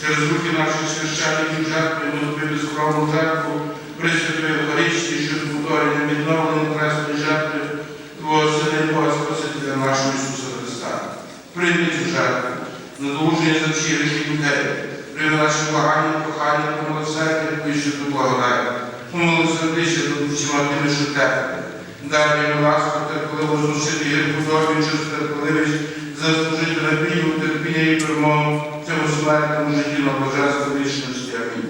Через руки наших священників жертвуємо Тобі безкровну жертву, Пресвятої Евхаристії, що повторення відновлення хресної жертви Твого Сина і Бога Спасителя нашого Ісуса Христа. Прийми цю жертву, надолуження за всі гріхи людей, прийми наші благання, кохання та милосердя, Твої святу благодать. Помилосердися над всіма тими, що терпять. Дай мені ласку терпеливо зносити гірку добі, через терпеливість, заслужити надію, терпіння і перемогу в цьому смертному житті на божественній вічності. Амінь.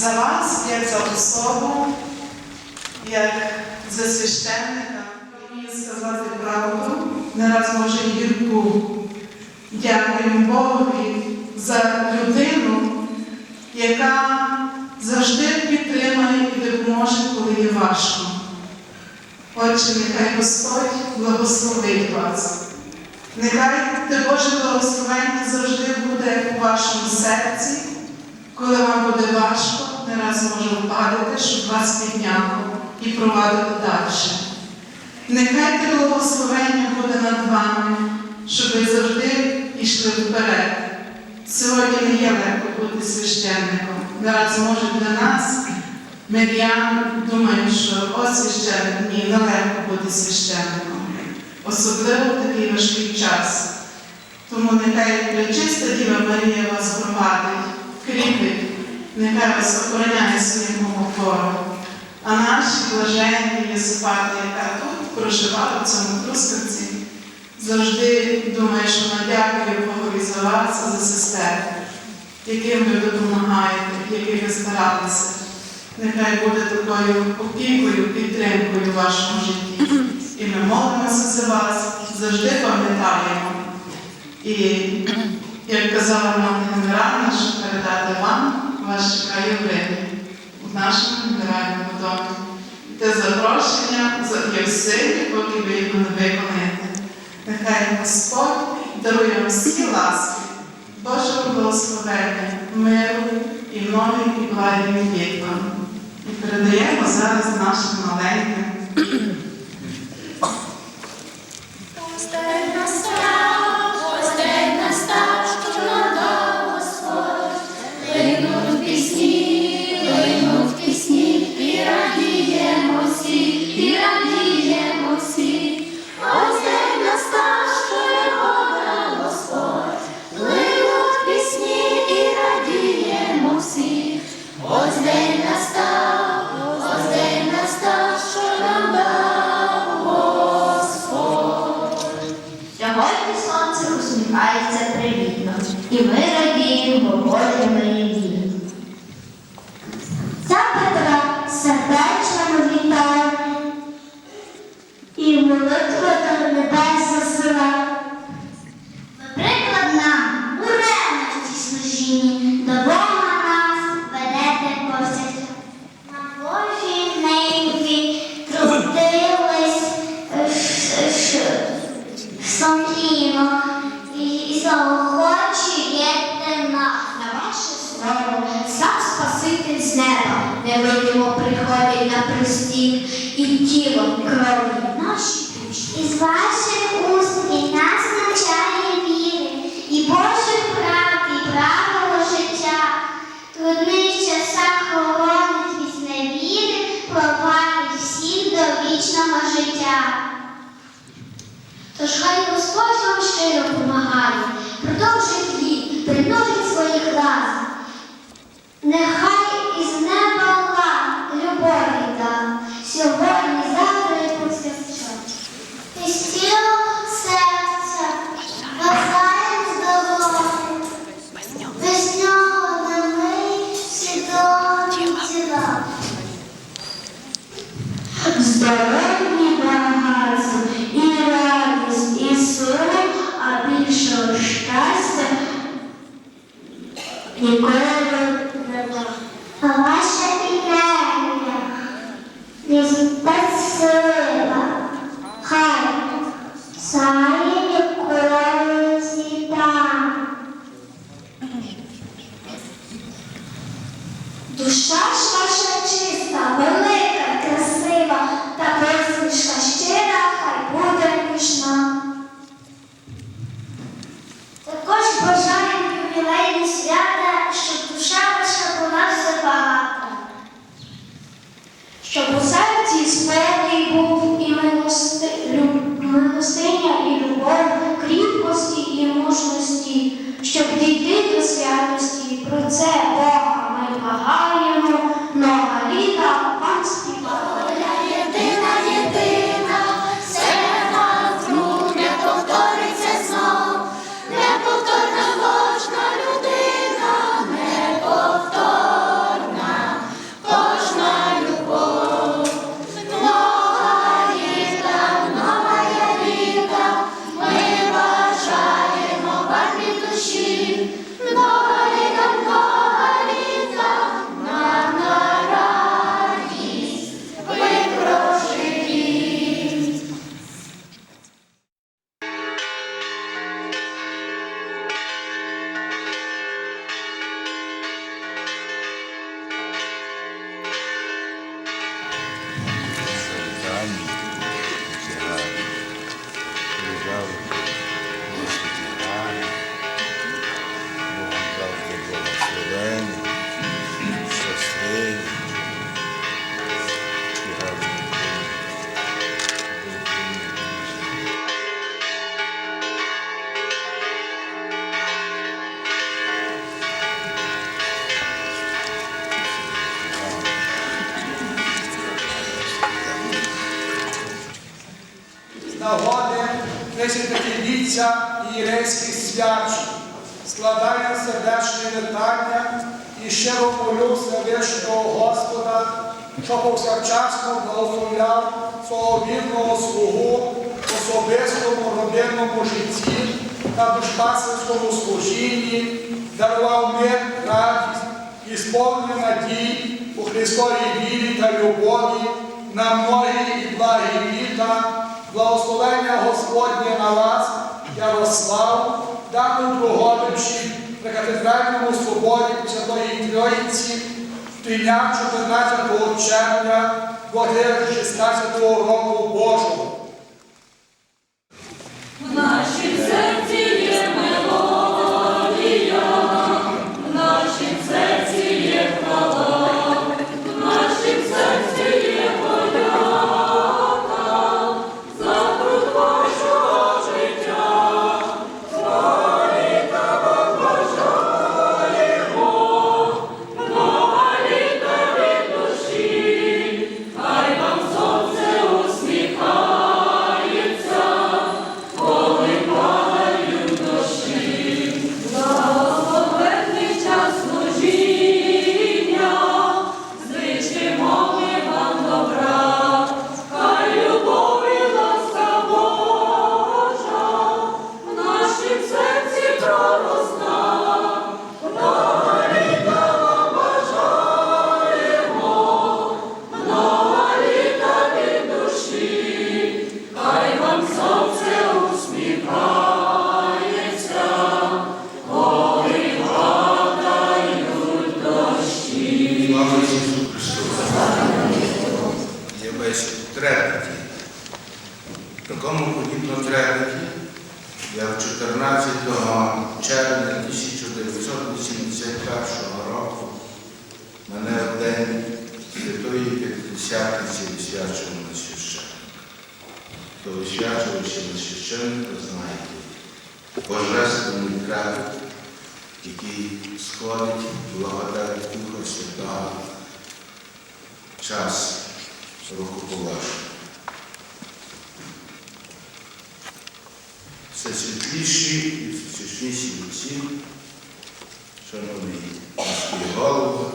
За вас, як за особу, як за священника. Вмію сказати правду, не раз може гірку. Дякуємо Богові за людину, яка завжди підтримає і допоможе, коли є важко. Отче, нехай Господь благословить вас. Нехай те Боже благословення завжди буде у вашому серці, коли вам буде важко, не раз може впадати, щоб вас підняло і провадити далі. Нехай те благословення буде над вами, щоб ви завжди йшли вперед. Сьогодні не є легко бути священником. Зараз може для нас, мирян, думають, що о священник, ні, нелегко бути священником. Особливо в такий важкий час. Тому нехай пречиста Діва Марія вас провадить, кріпить, нехай вас охороняє своїм опором. А наші блаженні Єсипати, яка тут проживала в цьому Трускавці, завжди думає, що вона дякує Богові за вас, за сестер, яким ви допомагаєте, яких ви старалися. Нехай буде такою опікою, підтримкою в вашому житті. І ми молимося за вас, завжди пам'ятаємо. І, як казала нам генеральна, що передати вам ваші краєвиди в нашому генеральному домі. Те запрошення є в силі, поки ви його не виконаєте. Нехай Господь дарує вам всі ласки, Божого благословення, миру і нових і благих дітям. І передаємо зараз нашим маленьким. Спаситель з неба, невидимо приходить на пристіг, і тіло крові наші душі. Із ваших уст він нас навчає віри, і Божих прав, і правило життя. Трудних часах хоронить від зневіри, провадить всіх до вічного життя. Тож хай Господь вам щиро помагає, продовжить вік, примножить своїх лас. Нехай десятиліття єрейських святчень, складаю сердечне вітання і щиро молю Всевишнього Господа, що повсякчасно благословляв свого вірного слугу в особистому родинному житті та душпастерському служінні, дарував мир, радість і сповнення надій у Христовій вірі та любові на многі і благі літа, благословення Господнє на вас, Ярослав, дану Другобичі при катедральному соборі Святої Тройці в дня 14 червня 2016 року Божого. Хай 13 червня 1981 року мене в день святої П'ятдесятниці висвячено на священник. То висвячуючи на священника, знаєте, божественний край, який сходить благодать Духа Святого, час рукоположення. Все світліші і священніші отці, шановні міські голови,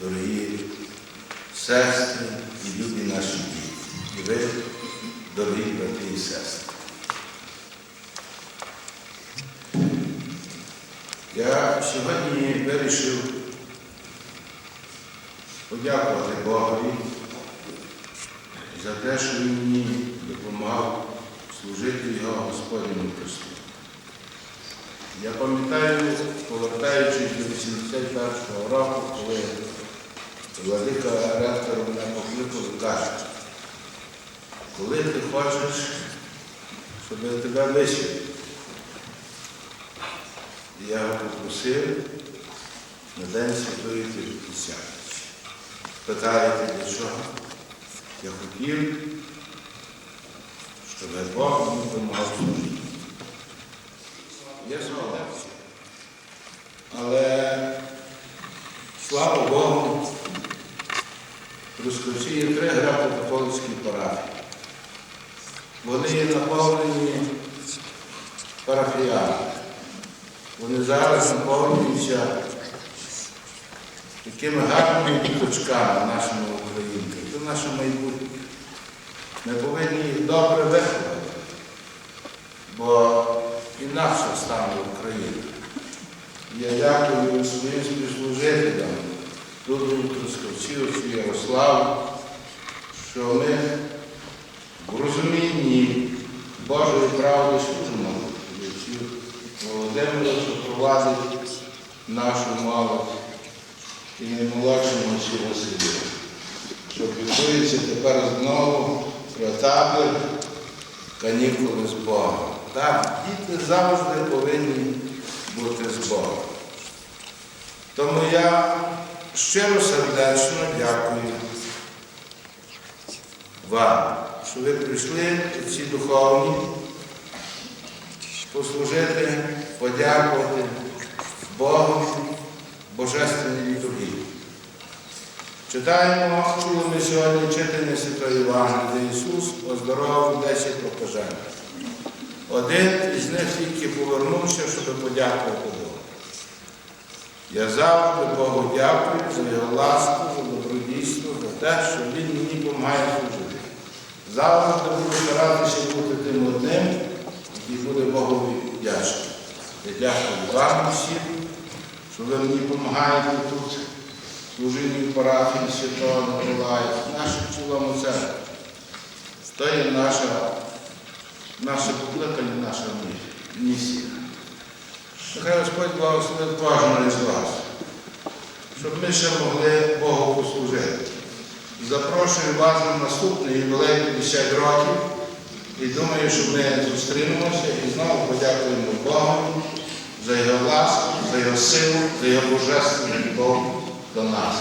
дорогі сестри і любі наші діти, і ви, дорогі брати і сестри. Я сьогодні вирішив подякувати Богові за те, що він мені допомагав служити його Господньому Христу. Я пам'ятаю, повертаючись до 81-го року, коли владика ректор мене покликав і каже, коли ти хочеш, щоб я тебе і я його попросив на День Святої П'ятдесятниці. Питаєте, для чого? Я хотів, щоб Бог мені допомагав служити. Я згодився. Але слава Богу, в Трускавці є три греко-католицькі парафії. Вони є наповнені парафіями. Вони зараз наповнюються такими гарними діточками нашими українками. Це наше майбутнє. Ми повинні їх добре виховати, бо інакше стане Україна. Я дякую своїм співслужителям, тут у Трускавці, отцю Ярославу, що ми в розумінні Божої правди служимо. Володимиру, що провадить нашу молодь і наймолодшому Василю, що відбудеться тепер знову про табір канікули з Богом. Так, діти завжди повинні бути з Богом. Тому я щиро сердечно дякую вам, що ви прийшли у ці духовні послужити, подякувати Богу Божественній літургії. Читаємо, чули ми сьогодні читання Святої Євангелії, де Ісус оздоровив 10 прокажених. Один із них тільки повернувся, щоб подякувати Богу. Я завжди Богу дякую за його ласку, за добродійство, за те, що Він мені допомагає служити. Завжди буду старатися бути тим одним, який буде Богові вдячний. Я дякую вам всім, що ви мені допомагаєте тут, служінні в парафії Святого Миколая, нашій цілому церкві. То є наша, наше покликання, наша місія. Нехай Господь благословить кожного із вас, щоб ми ще могли Богу послужити. Запрошую вас на наступний ювілей 50 років і думаю, що ми зустрінемося і знову подякуємо Богу за його ласку, за його силу, за його божественну любов до нас.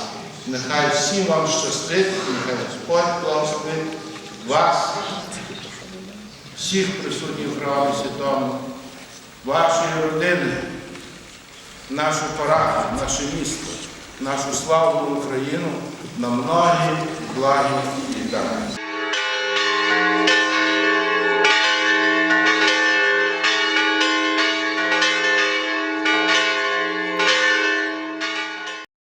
Нехай всім вам щастить, нехай Господь благословить вас, всіх присутніх в храмі святому, вашої родини, нашу парафію, наше місто, нашу славну Україну на многі благі літа.